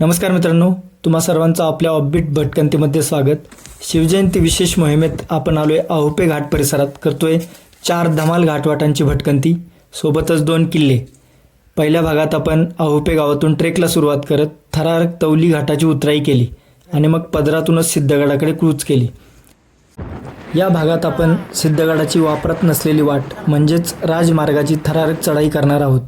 नमस्कार मित्रांनो तुम्हा सर्वांचं आपल्या ऑफबीट भटकंतीमध्ये स्वागत. शिवजयंती विशेष मोहिमेत आपण आलोय आहुपे घाट परिसरात. करतोय चार धमाल घाटवाटांची भटकंती सोबतच दोन किल्ले. पहिल्या भागात आपण आहुपे गावातून ट्रेकला सुरुवात करत थरारक तवली घाटाची उतराई केली आणि मग पदरातूनच सिद्धगडाकडे क्रूज केली. या भागात आपण सिद्धगडाची वापरत नसलेली वाट म्हणजेच राजमार्गाची थरारक चढाई करणार आहोत.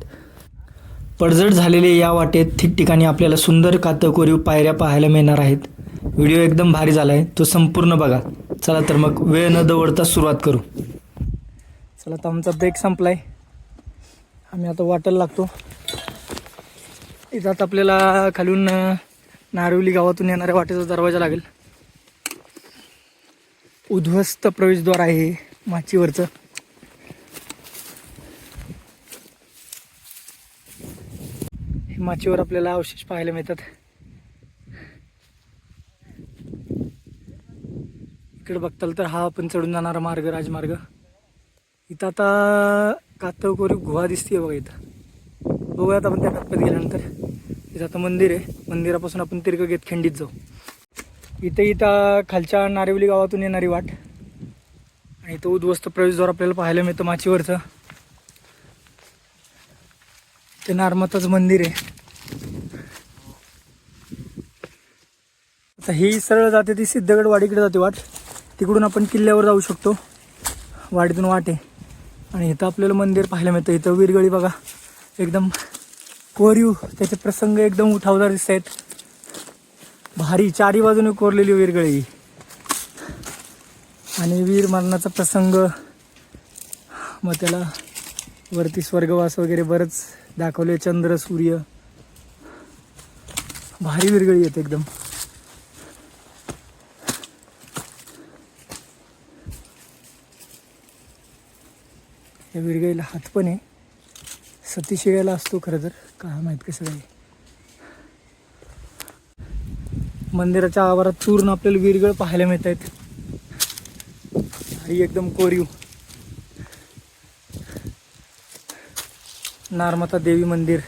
पडझड झालेले या वाटेत ठिकठिकाणी आपल्याला सुंदर कातकोरीव पायऱ्या पाहायला मिळणार आहेत. व्हिडिओ एकदम भारी झाला आहे तो संपूर्ण बघा. चला तर मग वेळ न दवडता सुरुवात करू. चला तर आमचा ब्रेक संपलाय. आम्ही आता वाटेला लागतो. इथं आता आपल्याला खालून नारवली गावातून येणाऱ्या वाटेचा दरवाजा लागेल. उद्ध्वस्त प्रवेशद्वार आहे माचीवरचं. माचीवर आपल्याला अवशेष पाहायला मिळतात. इकडे बघताल तर हा आपण चढून जाणारा मार्ग राजमार्ग. इथं आता कातवकोरी गुहा दिसते बघा इथं. बघूयात आपण त्या टप्प्यात गेल्यानंतर. इथं आता मंदिर आहे. मंदिरापासून आपण तीर्थगेत खिंडीत जाऊ. इथं इथं खालच्या नारिवली गावातून येणारी वाट. आणि तो उद्ध्वस्त प्रवेशद्वार आपल्याला पाहायला मिळतं माचीवरचं. ते नारमताचं मंदिर आहे. आता ही सरळ जाते ती सिद्धगड वाडीकडे जाते वाट. तिकडून आपण किल्ल्यावर जाऊ शकतो. वाडीतून वाट आहे. आणि इथं आपल्याला मंदिर पाहायला मिळतं. इथं विरगळी बघा. एकदम कोरीव त्याचे प्रसंग एकदम उठावदार दिसत आहेत भारी चारी बाजूने कोरलेली विरगळी. आणि वीर मरणाचा प्रसंग. मग त्याला वरती स्वर्गवास वगैरे बरंच दाखवले चंद्र सूर्य. भारी विरगळी येते एकदम. या विरगळीला हात पण आहे. सतीशिव्याला असतो खरं तर. काय माहीत कसं काय? मंदिराच्या आवारात चूर्ण आपल्याला विरगळ पाहायला मिळत आहेत. ही एकदम कोरीव. नारमाता देवी मंदिर.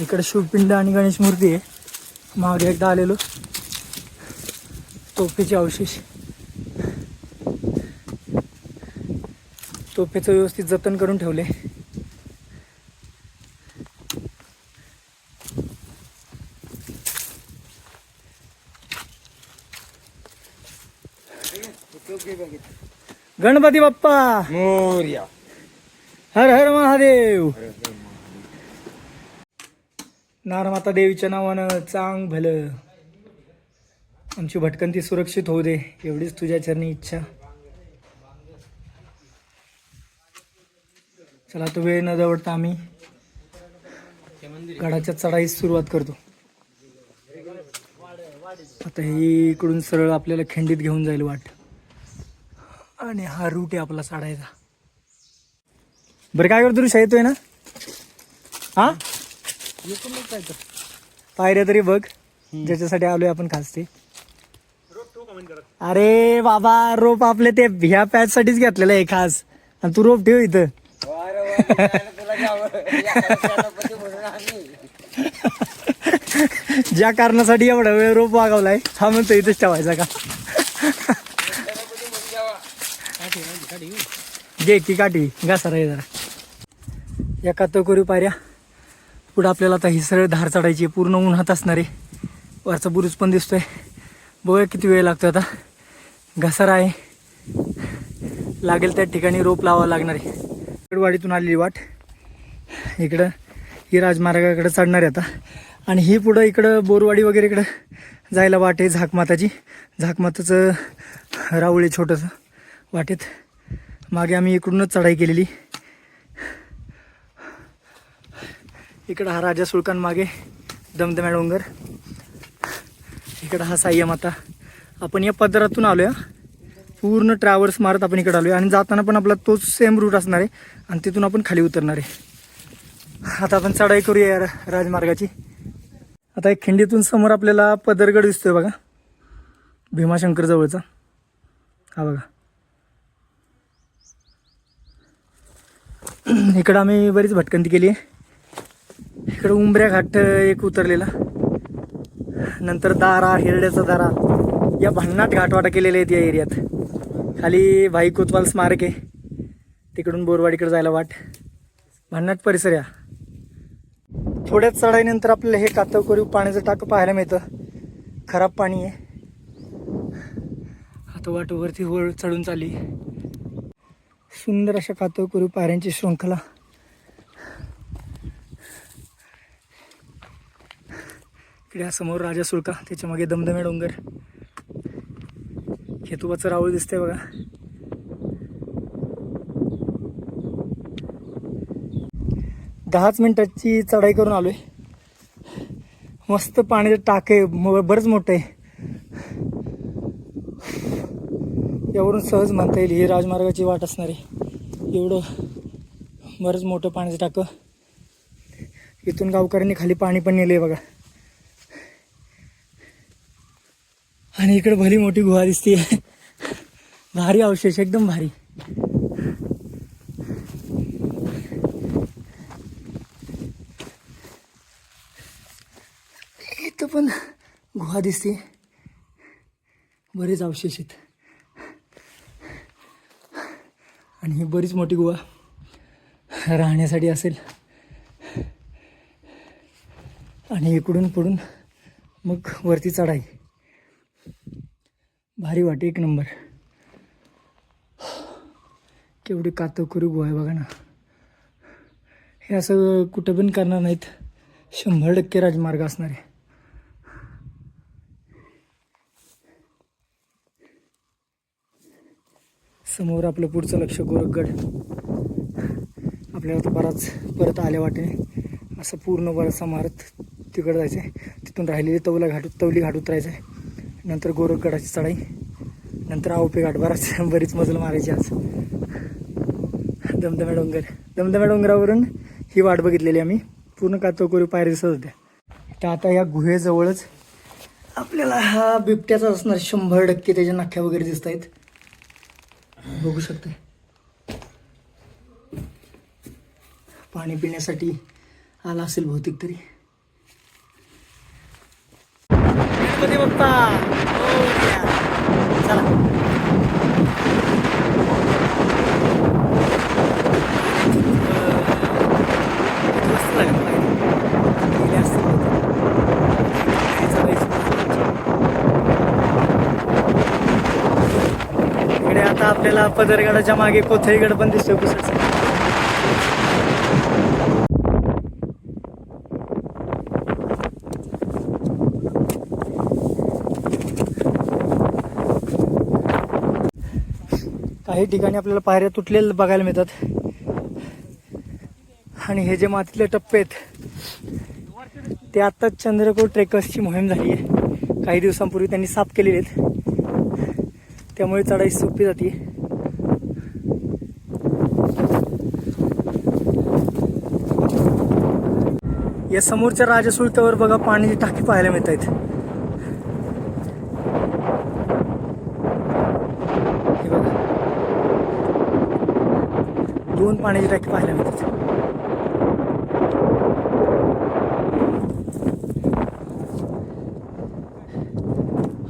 इकडे शिवपिंड आणि गणेश मूर्ती आहे. मागे एकदा आलेलो. तोफेचे अवशेष. तोफेचं व्यवस्थित जतन करून ठेवले. गणपती बाप्पा! मोर्या. हर हर महादेव! नारमाता देवीच्या नावानं चांग भलं. आमची भटकंती सुरक्षित होऊ दे एवढीच तुझ्या चरणी इच्छा. चला तो वेळ न दवडता आम्ही गडाच्या चढाईस सुरुवात करतो. आता ही इकडून सरळ आपल्याला खिंडीत घेऊन जाईल वाट. आणि हा रूट आहे आपला चढायचा बरं काय करतो ऋषा येतोय ना? हा? पायऱ्या तरी बघ. ज्याच्यासाठी आलोय आपण खास ते. अरे बाबा रोप आपले ते ह्या पॅच साठीच घेतलेलं आहे खास. आणि तू रोप ठेव इथं. ज्या कारणासाठी एवढा वेळ रोप वागवलाय हा म्हणतो इथंच ठेवायचा का? घे की काठी घासा रे जरा. एका करू पायऱ्या. पुढं आपल्याला आता ही सरळ धार चढायची आहे. पूर्ण उन्हात असणार आहे. वरचा बुरुज पण दिसतोय. बघूया किती वेळ लागतो आता. घसारा आहे. लागेल त्या ठिकाणी रोप लावावं लागणार आहे. वाडीतून आलेली वाट. इकडं ही राजमार्गाकडे चढणार आहे आता. आणि ही पुढं इकडं बोरवाडी वगैरे इकडं जायला वाट आहे झाकमाताची. झाकमाताचं रावळे आहे छोटंसं वाटेत. मागे आम्ही इकडूनच चढाई केलेली. इकडं हा राजा सुळकान मागे दमदम्या डोंगर. इकडं हा साह्यमाता आपण या पदरातून आलो आहे पूर्ण ट्रॅव्हल्स मारत आपण इकडे आलो आहे आणि जाताना पण आपला तोच सेम रूट असणार आहे. आणि तिथून आपण खाली उतरणार आहे. आता आपण चढाई करूया या राजमार्गाची. आता एक खिंडीतून समोर आपल्याला पदरगड दिसतोय बघा. भीमाशंकर जवळचा. हा बघा. इकडं आम्ही बरीच भटकंती केली आहे. इकडं उंबऱ्या घाट एक उतरलेला. नंतर दारा हिरड्याचा दारा. या भन्नाट घाटवाटा केलेल्या आहेत या एरियात खाली भाई कोतवाल स्मारक आहे. तिकडून बोरवाडीकडे जायला वाट. भन्नाट परिसर या थोड्याच चढाईनंतर आपल्याला हे कातवकोरीव पाण्याचं टाकं पाहायला मिळतं. खराब पाणी आहे. आता वाट वरती चढून चालली. सुंदर अशा कातवकोरीव पायऱ्यांची शृंखला. इकडे समोर राजा सुळका त्याच्यामागे दमदमे डोंगर. खेतोबाचं राऊळ दिसतंय बघा. दहाच मिनिटाची चढाई करून आलोय. मस्त पाण्याचं टाक आहे बरंच मोठं आहे. यावरून सहज म्हणता येईल ही राजमार्गाची वाट असणार आहे. एवढं बरंच मोठं पाण्याचं टाकं. इथून गावकऱ्यांनी खाली पाणी पण नेलंय बघा. आणि इकडे भली मोठी गुहा दिसते भारी अवशेष एकदम भारी. इथं पण गुहा दिसते बरेच अवशेष आहेत. आणि ही बरीच मोठी गुहा राहण्यासाठी असेल. आणि इकडून पुढून मग वरती चढाई. भारी वाटे एक नंबर. केवढी करू गुहा आहे बघा ना. हे असं कुठं पण करणार नाहीत. शंभर टक्के राजमार्ग असणार आहे. समोर आपलं पुढचं लक्ष गोरखगड. आपल्याला तर बराच परत आल्या वाटेने. असं पूर्ण बराचसा मारत तिकडं जायचं आहे तिथून राहिलेली तवला घाट तवली घाट उतरायचं आहे नंतर गोरखगडाची चढाई नंतर आवपे घाट. बराच बरीच मजल मारायची आज. दमदम्या डोंगर. दमदम्या डोंगरावरून ही वाट बघितलेली आम्ही. पूर्ण कातोकोरी पायरी दिसत होत्या. तर आता या गुहेजवळच आपल्याला हा बिबट्याचा असणार शंभर टक्के त्याच्या नख्या वगैरे दिसत आहेत. बघू शकते. पाणी पिण्यासाठी आला असेल बहुतेक तरी. गणपती बाप्पा हो, चला. इकडे आता आपल्याला पदरगडाच्या मागे कोथळीगड पण दिसतो कुसरचा काही ठिकाणी आपल्याला पायऱ्या तुटलेल्या बघायला मिळतात. आणि हे जे मातीतले टप्पे आहेत ते आत्ताच चंद्रकोर ट्रेकर्सची मोहीम झाली आहे. काही दिवसांपूर्वी त्यांनी साफ केलेले आहेत. त्यामुळे चढाई सोपी जाते. या समोरच्या राजसुलतावर बघा पाण्याची टाकी पाहायला मिळत आहेत हे बघा दोन पाण्याची टाकी पाहायला मिळते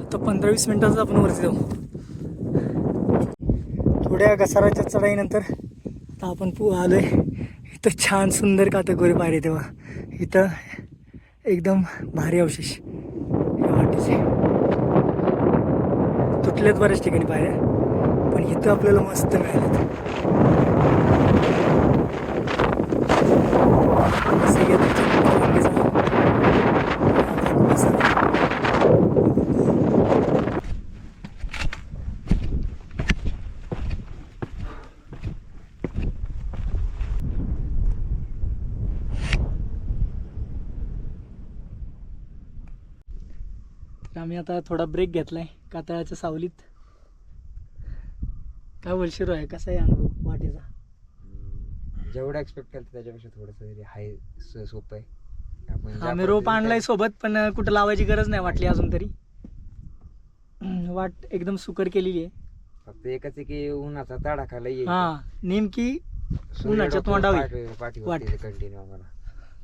आता पंधरा वीस मिनिटाचं आपण वरती जाऊ. थोड्या घसाराच्या चढाईनंतर आता आपण पू आहे इथं छान सुंदर कातगोरी पाहिजे तेव्हा. इथं एकदम भारी अवशेष. या वाटेचे. तुटलेत बऱ्याच ठिकाणी पाहिजे पण इथं आपल्याला मस्त मिळालं असं गेलं की लगेच असं. तर आम्ही आता थोडा ब्रेक घेतलाय कातळाच्या सावलीत. काय बोलशील आहे कसा आहे अनुभव? वाटेचा? जेवढं एक्सपेक्ट केलं त्याच्यापेक्षा थोडंसं तरी हाय सोपं आहे. आपण ज्या आम्ही रोप पद्धतीने आणलाय सोबत पण कुठं लावायची गरज नाही वाटली अजून तरी. हम्म, वाट एकदम सुकर केलेली आहे. फक्त एकच आहे की उन्हाचा तडाखा लई हा नेमकी उन्हाच्या तोंडावर वाट. कंटिन्यू आम्हाला.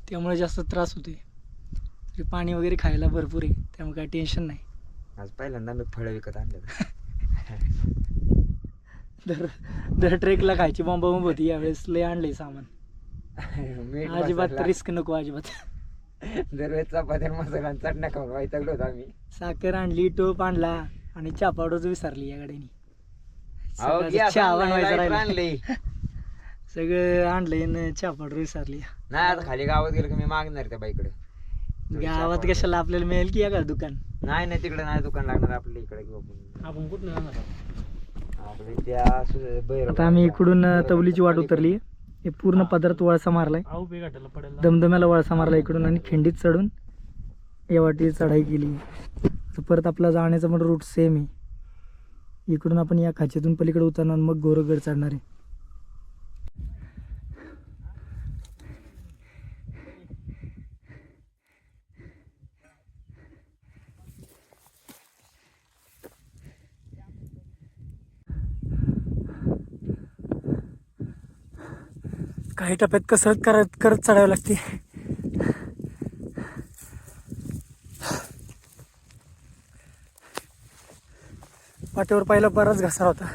त्यामुळे जास्त त्रास होतोय. तरी पाणी वगैरे खायला भरपूर आहे त्यामुळे काही टेन्शन नाही. आज पहिल्यांदा मी फळं विकत आणलं दर दर ट्रेकला खायची बॉम्ब बॉम्ब होती यावेळेस लय आणलंय सामान. अजिबात रिस्क नको अजिबात. दरवेळेस चपात्या मसाला आणि चटण्या खाऊन वाईटगलो होतो आम्ही. साखर आणली टोप आणला आणि चहा पावडरच विसरली या गाडीने. चहा आणली सगळं आणलंय चहा पावडर विसरली. नाही आता खाली गावात गेलो की मी मागणार त्या बाईकडे. गावात कशाला आपल्याला मिळेल की या का दुकान? नाही नाही तिकडे नाही दुकान लागणार आपल्या इकडे आपण. कुठं आपल्या त्या सु- बैर आता आम्ही इकडून अं, तवलीची वाट उतरली. हे पूर्ण पदार्थ वळसा मारलाय. दमदम्याला वळसा मारला इकडून आणि खिंडीत चढून या वाटी चढाई केली. तर परत आपला जाण्याचा पण रूट सेम आहे. इकडून आपण या खाचेतून पलीकडे उतरणार मग गोरगड चढणार आहे. काही टप्प्यात कसरत करत करत चढावं लागते. वाटेवर पाहिला बराच घसारा होता.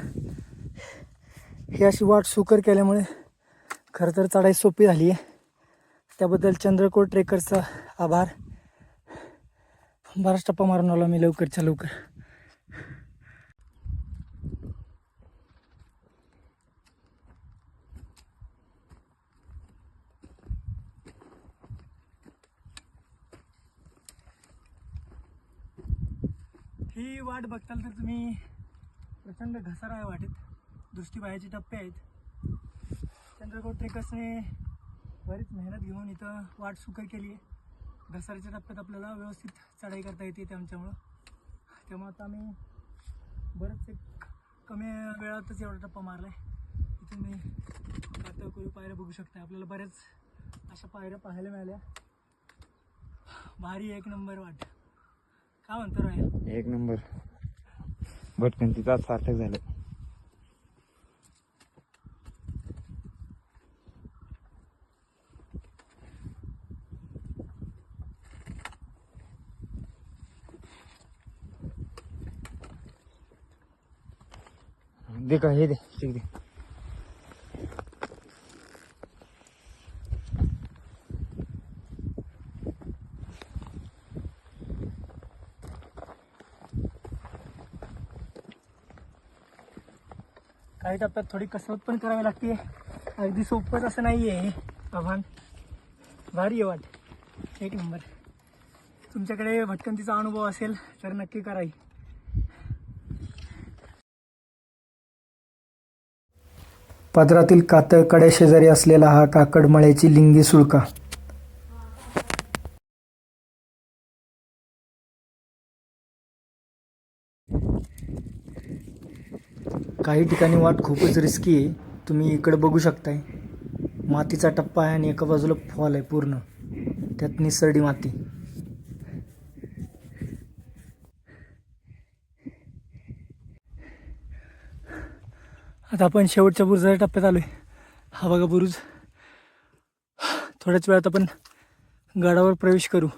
ही अशी वाट सुकर केल्यामुळे खरं तर चढाई सोपी झाली आहे त्याबद्दल चंद्रकोट ट्रेकरचा आभार. बराच टप्पा मारून आलो मी लवकरच्या लवकर. ही वाट बघताल तर तुम्ही प्रचंड घसारा आहे वाटेत. दृष्टीबाहेरचे टप्पे आहेत. चंद्रकोट ट्रेकर्सने बरीच मेहनत घेऊन इथं वाट सुकर केली आहे घसाऱ्याच्या टप्प्यात आपल्याला व्यवस्थित चढाई करता येते त्यांच्यामुळं. त्यामुळं आता आम्ही बरंच एक कमी वेळातच एवढा टप्पा मारला आहे इथून मी कातळकोरी पायऱ्या बघू शकता आपल्याला बऱ्याच अशा पायऱ्या पाहायला मिळाल्या. भारी एक नंबर वाट. काय म्हणतो रोया? एक नंबर. भटकन तिचा सार्थक झालं. दे का हे दे ठीक दे. काही टप्प्यात थोडी कसरत पण करावी लागते. अगदी सोपंच असं नाही आहे आव्हान. भारी आहे वाट एक नंबर. तुमच्याकडे भटकंतीचा अनुभव असेल तर नक्की कराई पदरातील कातळकड्या शेजारी असलेला हा काकडमळ्याची लिंगी सुळका. काही ठिकाणी वाट खूपच रिस्की आहे. तुम्ही इकडं बघू शकताय. मातीचा टप्पा आहे आणि एका बाजूला फॉल आहे पूर्ण. त्यात निसरडी माती. आता आपण शेवटच्या बुरुजाच्या टप्प्यात आलोय. हा बघा बुरुज. थोड्याच वेळात आपण गडावर प्रवेश करू.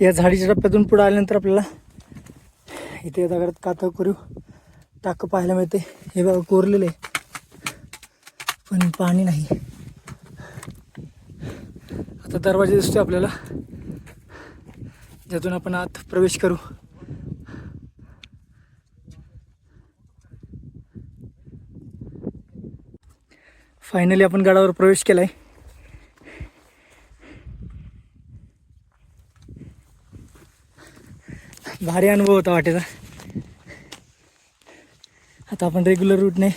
या झाडीच्या टप्प्यातून पुढे आल्यानंतर आपल्याला इथे दगडात कातळ करू टाकं पाहायला मिळते. हे बघा कोरलेलं आहे. पण पाणी नाही. आता दरवाजा दिसतोय आपल्याला. ज्यातून आपण आत प्रवेश करू. फायनली आपण गडावर प्रवेश केला आहे भारी अनुभव होता वाटेचा. आता आपण रेग्युलर रूटने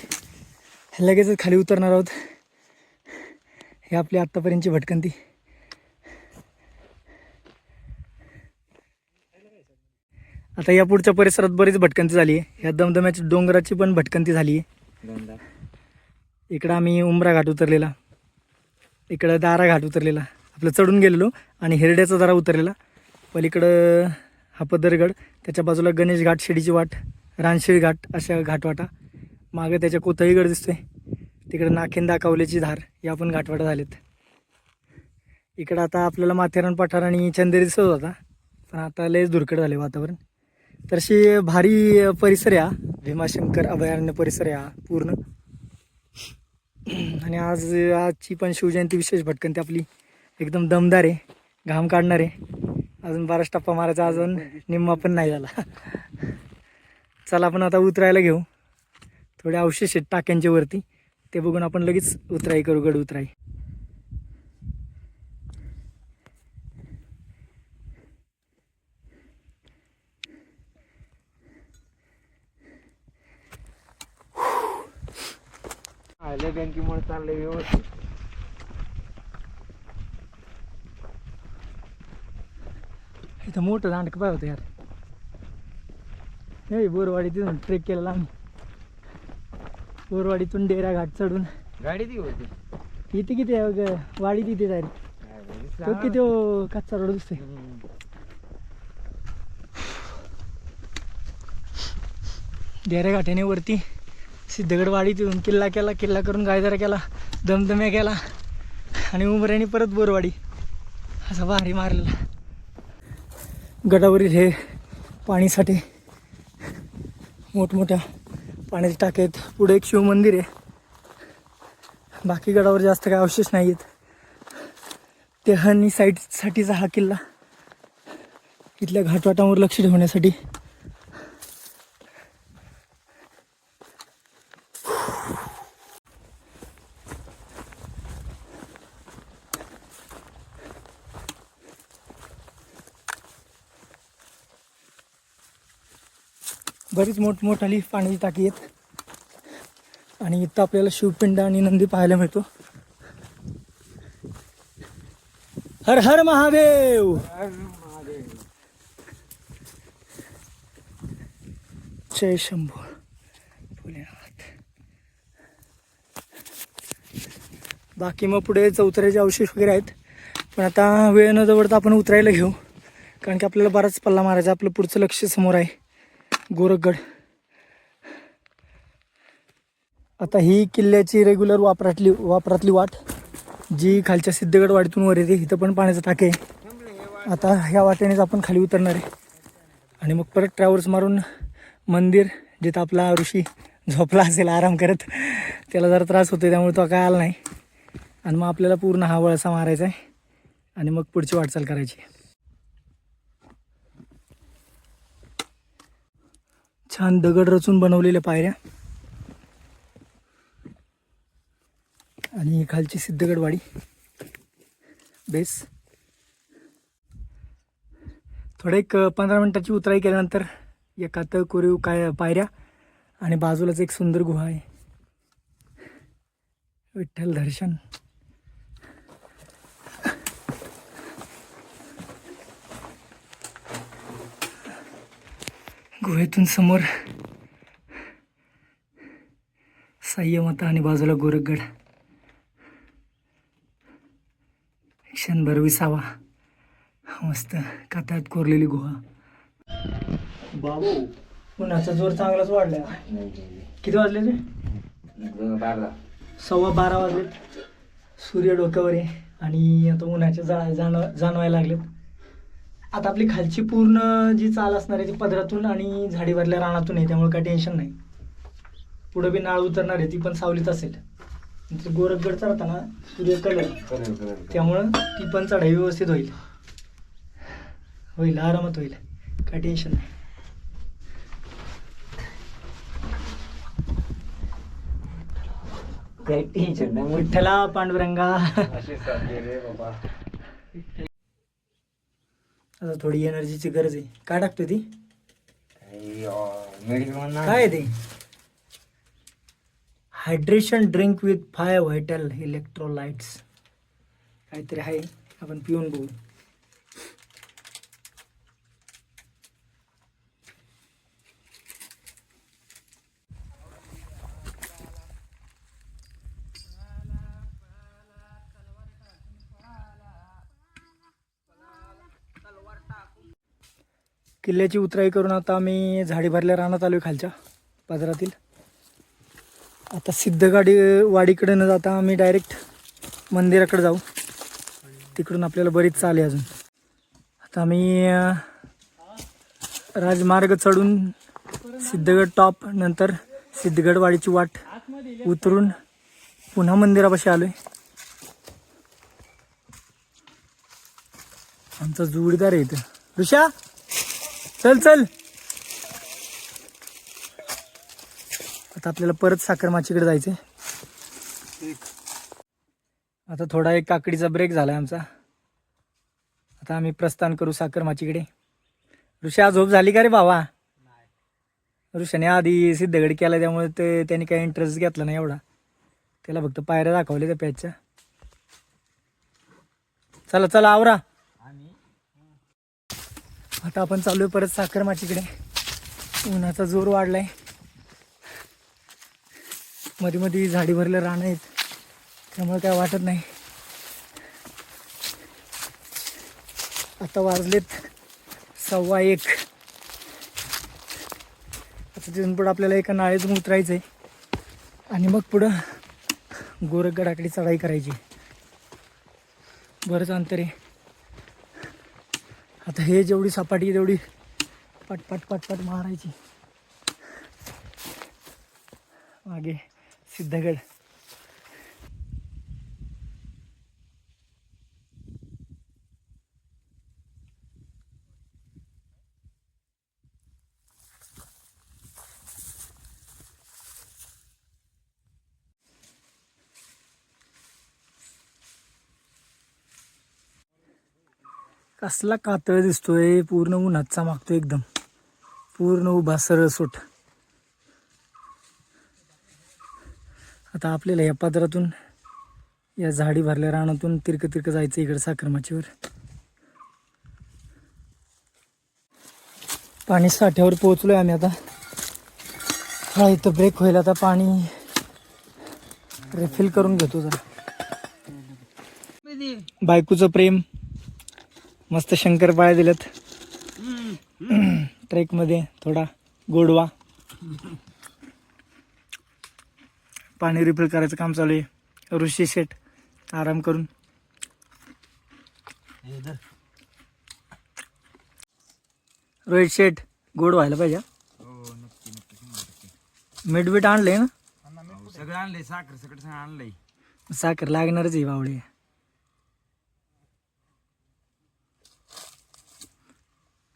लगेचच खाली उतरणार आहोत. हे आपली आत्तापर्यंतची भटकंती. आता या पुढच्या परिसरात बरीच भटकंती झाली आहे. या दमदम्याच्या डोंगराची पण भटकंती झाली आहे. इकडं आम्ही उमरा घाट उतरलेला. इकडं दारा घाट उतरलेला. आपलं चढून गेलेलो आणि हिरड्याचा दारा उतरलेला. पलीकडं हा पदरगड. त्याच्या बाजूला गणेश घाट शिडीची वाट रानशिळी घाट अशा घाटवाटा. मागं त्याच्या कोथळीगड दिसतोय. तिकडे नाखेंदा कावलेची धार या पण घाटवाटा झालेत. इकडं आता आपल्याला माथेरान पठार आणि चंदेरी दिसत होता. पण आता लयच धुरकड झाले वातावरण. तर अशी भारी परिसर आहे भीमाशंकर अभयारण्य परिसर या हा पूर्ण. आणि आज आजची पण शिवजयंती विशेष भटकंती आपली. एकदम दमदार आहे. घाम काढणार आहे. अजून बाराच टप्पा मारायचा अजून निम्मा पण नाही झाला. चला आपण आता उतरायला घेऊ. थोडे अवशेष आहेत टाक्यांच्या वरती. ते बघून आपण लगेच उतराई करू गड उतराई. आले बँकेमुळे चाललंय व्यवस्थित. इथं मोठं दांडक पाय होतं यार हे बोरवाडी तिथून ट्रेक केलेला आम्ही बोरवाडीतून डेरा घाट चढून गाडी ती होती इथे किती आहे ग? वाडी तिथे डायरेक्ट? तो. किती हो, कच्चा रोड दिसतोय. डेऱ्या घाट्याने वरती सिद्धगड वाडी तिथून किल्ला केला किल्ला करून गायदरा केला दमदम्या केला आणि उमऱ्याने परत बोरवाडी असा भारी मारलेला गडावरील हे पाणीसाठी मोठमोठ्या पाण्याचे टाके आहेत. पुढे एक शिवमंदिर आहे. बाकी गडावर जास्त काय अवशेष नाही आहेत तेहानी साईडसाठीचा हा किल्ला. इथल्या घाटवाटांवर लक्ष ठेवण्यासाठी बरीच मोठमोठाली पाण्याची टाकी आहेत. आणि इथं आपल्याला शिवपिंड आणि नंदी पाहायला मिळतो. हर हर महादेव! महादेव. जय शंभू. बाकी मग पुढे चौथऱ्याचे अवशेष वगैरे आहेत. पण आता वेळ न जवळता आपण उतरायला घेऊ. कारण की आपल्याला बराच पल्ला मारायचा आपलं पुढचं लक्ष समोर आहे. गोरखगड. आता ही किल्ल्याची रेग्युलर वापरातली वापरातली वाट जी खालच्या सिद्धगड वाडीतून वर येते इथं पण पाण्याचं टाके आहे. आता ह्या वाटेनेच आपण खाली उतरणार आहे. आणि मग परत ट्रॅव्हल्स मारून मंदिर जिथं आपला ऋषी झोपला असेल आराम करत त्याला जरा त्रास होतो त्यामुळे तो काय आला नाही. आणि मग आपल्याला पूर्ण हा वळसा मारायचा आहे. आणि मग पुढची वाटचाल करायची छान दगड रचून बनवलेल्या पायऱ्या. आणि खालची सिद्धगडवाडी बेस. थोडं एक पंधरा मिनिटाची उतराई केल्यानंतर एकात कोरीव काय पायऱ्या आणि बाजूलाच एक सुंदर गुहा आहे. विठ्ठल दर्शन. गुहेतून समोर साह्यमाता आणि बाजूला गोरखगड. क्षणभर विसावा मस्त कात्यात कोरलेली गुहा. बाबू उन्हाचा जोर चांगलाच नाही. किती वाजले ते दोन बारा. सव्वा बारा वाजलेत सूर्य डोक्यावर आहे आणि आता उन्हाचे जा जाणव जाणवायला लागलेत. आता आपली खालची पूर्ण जी चाल असणार आहे ती पदरातून आणि झाडी भरल्या रानातून आहे त्यामुळे काही टेन्शन नाही. पुढं बी नाळ उतरणार आहे ती पण सावलीत असेल. नंतर गोरखगड चढताना सूर्य कलर. त्यामुळं ती पण चढाई व्यवस्थित होईल. होईल आरामात होईल. काय टेन्शन नाही. काही टेन्शन नाही. मोठी विठ्ठला पांडुरंगा. आता थोडी एनर्जीची गरज आहे. काय टाकतो ती? मेडिकल काय आहे ते? Hydration drink with five vital electrolytes. काहीतरी आहे. आपण पिऊन बघू. किल्ल्याची उतराई करून आता आम्ही झाडी भरल्या रानात आलो आहे खालच्या बाजारातील. आता सिद्धगाडी वाडीकडे न जाता आम्ही डायरेक्ट मंदिराकडे जाऊ. तिकडून आपल्याला बरीच चाल आहे अजून. आता आम्ही राजमार्ग चढून सिद्धगड टॉप नंतर सिद्धगड वाडीची वाट उतरून पुन्हा मंदिरापाशी आलो आहे आमचा जोडीदार आहे इथं. ऋषा! चल चल. आता आपल्याला परत साखरमाचीकडे जायचंय. आता थोडा एक काकडीचा ब्रेक झालाय आमचा. आता आम्ही प्रस्थान करू साखरमाचीकडे. ऋषा झोप झाली का रे बाबा ऋषाने आधी सिद्धगड केला त्यामुळे ते त्याने काही इंटरेस्ट घेतला नाही एवढा. त्याला फक्त पायऱ्या दाखवल्या त्या पॅचच्या चला चला आवरा. आता आपण चालू आहे परत साखरमाचीकडे उन्हाचा जोर वाढलाय. मध्ये मध्ये झाडी भरले रानं आहेत. त्यामुळे काय वाटत नाही. आता वाजलेत सव्वा एक. आता तिथून पुढं आपल्याला एका नाळेतून उतरायचं आहे आणि मग पुढं गोरखगडाकडे चढाई करायची. बरंच अंतर आहे आता हे जेवढी सपाटी आहे तेवढी पट पट पट पट मारायची. मागे सिद्धगड. कसला कातळ दिसतोय पूर्ण उन्हाचा मागतो एकदम. पूर्ण उभा सरळ सोट आता आपल्याला या पदरातून या झाडी भरल्या रानातून तिरकं तिरकं जायचं इकडे साखरमाचीवर. पाणी साठ्यावर पोहोचलोय आम्ही आता. हा इथं ब्रेक होईल आता. पाणी रिफिल करून घेतो जरा. बायकोचं प्रेम. मस्त शंकरपाळ्या दिल्यात. ट्रेकमध्ये थोडा गोडवा. पाणी रिफिल करायचं काम चालू आहे. ऋषी शेट आराम करून. रोहित शेट गोड व्हायला पाहिजे हो. मीठ बीठ आणलंय ना? हो, सगळं आणलंय साखर सगळं सगळं आणलंय. साखर लागणारच आहे बावळे.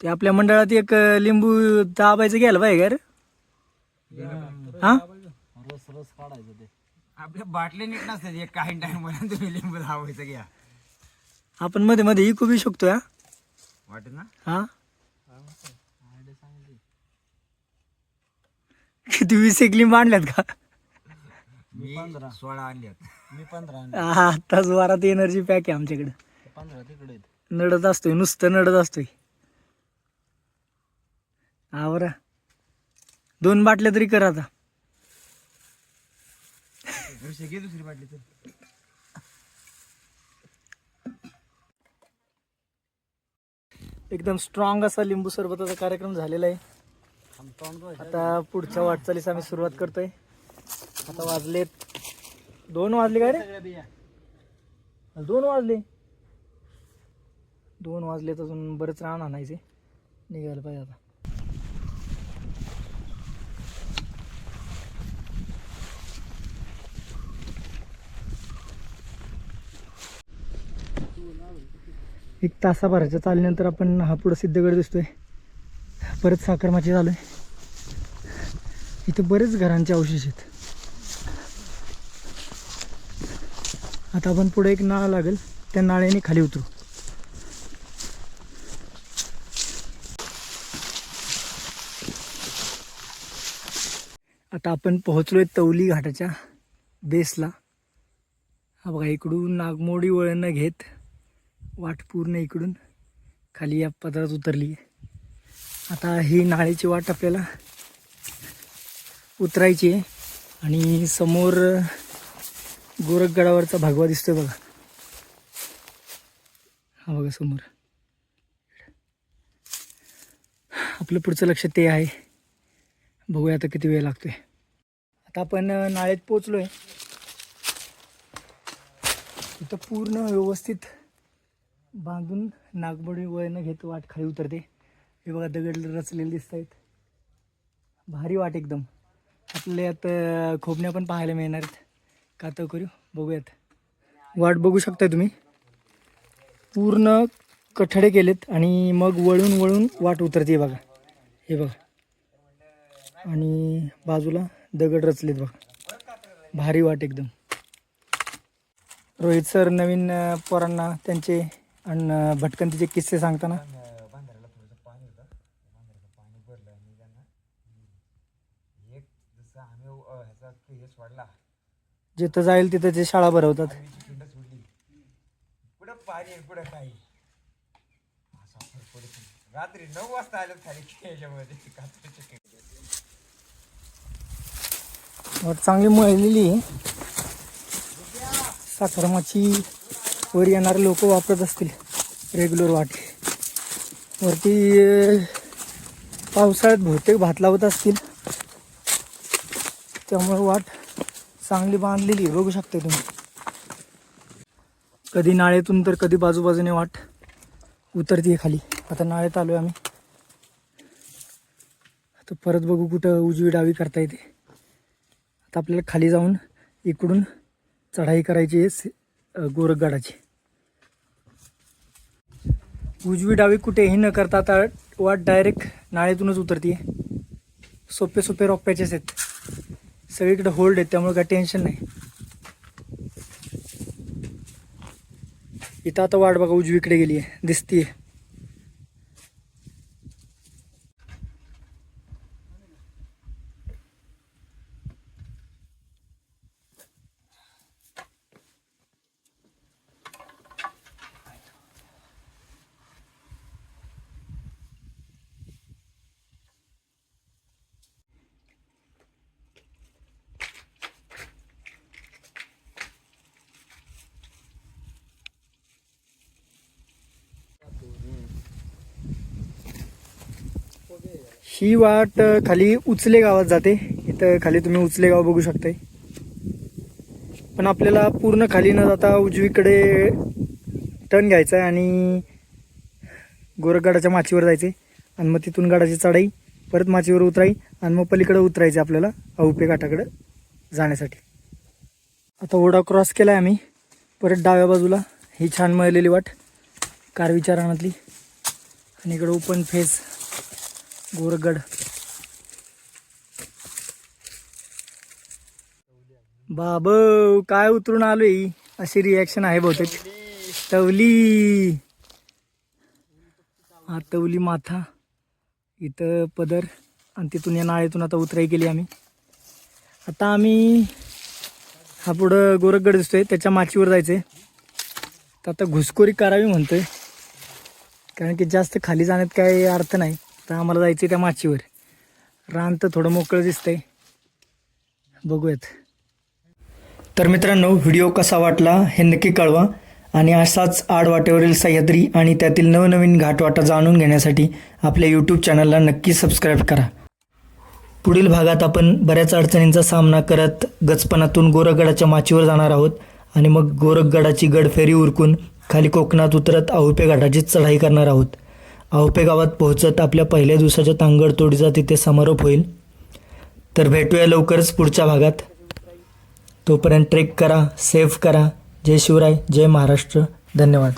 ते आपल्या मंडळात एक लिंबू दाबायचं घ्यायला पाहिजे का हा? आपल्या बाटल्या नीट नसतात एक काही टाइम तुम्ही लिंबू धावायचं घ्या. आपण मध्ये मध्ये इकू बी शकतो हा? वाटत ना? हा? किती वीस एक लिंब आणल्यात का? मी सोळा आणल्यात. मी पंधरा हा आत्ताच वारात एनर्जी पॅक आहे आमच्याकडे. पंधरा तिकडे नडत असतोय नुसतं नडत असतोय. हा दोन बाटल्या तरी कर आता. घे दुसरी बाटली तर एकदम स्ट्रॉंग असा लिंबू सरबताचा कार्यक्रम झालेला आहे. आता पुढच्या वाटचालीस आम्ही सुरुवात करतोय. आता वाजलेत. दोन वाजले काय रे? दोन वाजले. दोन वाजलेत अजून बरेच नाही ते निघायला पाहिजे आता. एक तासाभराच्या चालल्यानंतर आपण हा पुढं सिद्धगड दिसतोय. परत साखरमाची चालू आहे. इथं बरेच घरांचे अवशेष आहेत. आता आपण पुढे एक नाळ लागेल. त्या नाळ्याने खाली उतरू. आता आपण पोहोचलोय तवली घाटाच्या बेसला हा बघा इकडून नागमोडी वळण घेत वाट पूर्ण इकडून खाली या पदरात उतरली. आहे आता ही नाळीची वाट आपल्याला उतरायची आहे. आणि समोर गोरखगडावरचा भागवा दिसतोय बघा. हा बघा समोर. आपलं पुढचं लक्ष ते आहे. बघूया आता किती वेळ लागतोय. आता आपण नाळेत पोचलो आहे इथं पूर्ण व्यवस्थित बांधून नागबडी वळणं घेत वाट खाली उतरते. हे बघा दगड रचलेले दिसत आहेत भारी वाट एकदम. आपल्यात यात खोबण्या पण पाहायला मिळणार आहेत. का तर करू? बघूयात. वाट बघू शकताय तुम्ही. पूर्ण कठडे केलेत आणि मग वळून वळून वाट उतरते बघा. हे बघा. आणि बाजूला दगड रचलेत बघा. भारी वाट एकदम. रोहित सर नवीन पोरांना त्यांचे आणि भटकंतीचे किस्से सांगताना? बांधाऱ्याला थोडंसं पाणी होतं. बांधाऱ्याचं पाणी भरलं आणि त्यांना एक जसं आम्ही अ, ह्याचा सोडला जिथं जाईल तिथं ते शाळा भरवतात. आम्हीची खिंड सोडली कुठं पाणी आहे, कुठं काही? असा फरक पडत नाही. रात्री नऊ वाजता आलं खाली कात्रच्या चांगली मळलेली. आहे साखरमाची वर येणारे लोक वापरत असतील. रेग्युलर वाट. वरती पावसाळ्यात बहुतेक भात लावत असतील. त्यामुळे वाट चांगली बांधलेली बघू शकता तुम्ही. कधी नाळेतून तर कधी बाजूबाजूने वाट उतरते खाली. आता नाळेत आलो आम्ही. आता परत बघू कुठं उजवी डावी करता येते. आता आपल्याला खाली जाऊन इकडून चढाई करायची आहे. गोरखगडाची. उजवी डावी कुठेही न करता आता वाट डायरेक्ट नाळेतूनच उतरते सोपे सोपे रॉक पॅचेस आहेत. सगळीकडे होल्ड आहेत त्यामुळे काय टेन्शन नाही. इथं आता वाट बघा उजवीकडे गेली आहे दिसतीये. ही वाट खाली उचले गावात जाते. इथं खाली तुम्ही उचले गाव बघू शकताय. पण आपल्याला पूर्ण खाली न जाता उजवीकडे टर्न घ्यायचा आहे आणि गोरखगडाच्या माचीवर जायचे आणि मग तिथून गडाची चढाई परत माचीवर उतराई आणि मग पलीकडे उतरायचे आपल्याला अवपे घाटाकडे जाण्यासाठी. आता ओढा क्रॉस केला आहे आम्ही. परत डाव्या बाजूला ही छान मळलेली वाट कारवीच्या रानातली आणि इकडं ओपन फेस गोरगड. बाब काय उतरून आलोय? अशी रिॲक्शन आहे बहुतेक. तवली. हा तवली माथा. इथं पदर आणि तिथून या नाळेतून आता उतराई केली आम्ही. आता आम्ही हा पुढं गोरखगड दिसतोय त्याच्या माचीवर जायचंय. तर आता घुसखोरी करावी म्हणतोय. कारण की जास्त खाली जाण्यात काही अर्थ नाही. तर आम्हाला जायचं आहे त्या माचीवर. रान तर थोडं मोकळं दिसतंय. बघूयात. तर मित्रांनो व्हिडिओ कसा वाटला हे नक्की कळवा आणि असाच आडवाटेवरील सह्याद्री आणि त्यातील नवनवीन घाटवाटा जाणून घेण्यासाठी आपल्या यूट्यूब चॅनलला नक्की सबस्क्राईब करा. पुढील भागात आपण बऱ्याच अडचणींचा सामना करत गचपणातून गोरखगडाच्या माचीवर जाणार आहोत आणि मग गोरखगडाची गडफेरी उरकून खाली कोकणात उतरत आहुपे घाटाची चढाई करणार आहोत. आवपे गावात पोहोचत आपल्या पहिल्या दिवसाच्या तांगडतोडीचा तिथे समारोप होईल. तर भेटूया लवकरच पुढच्या भागात. तोपर्यंत ट्रेक करा सेफ करा. जय शिवराय जय महाराष्ट्र. धन्यवाद.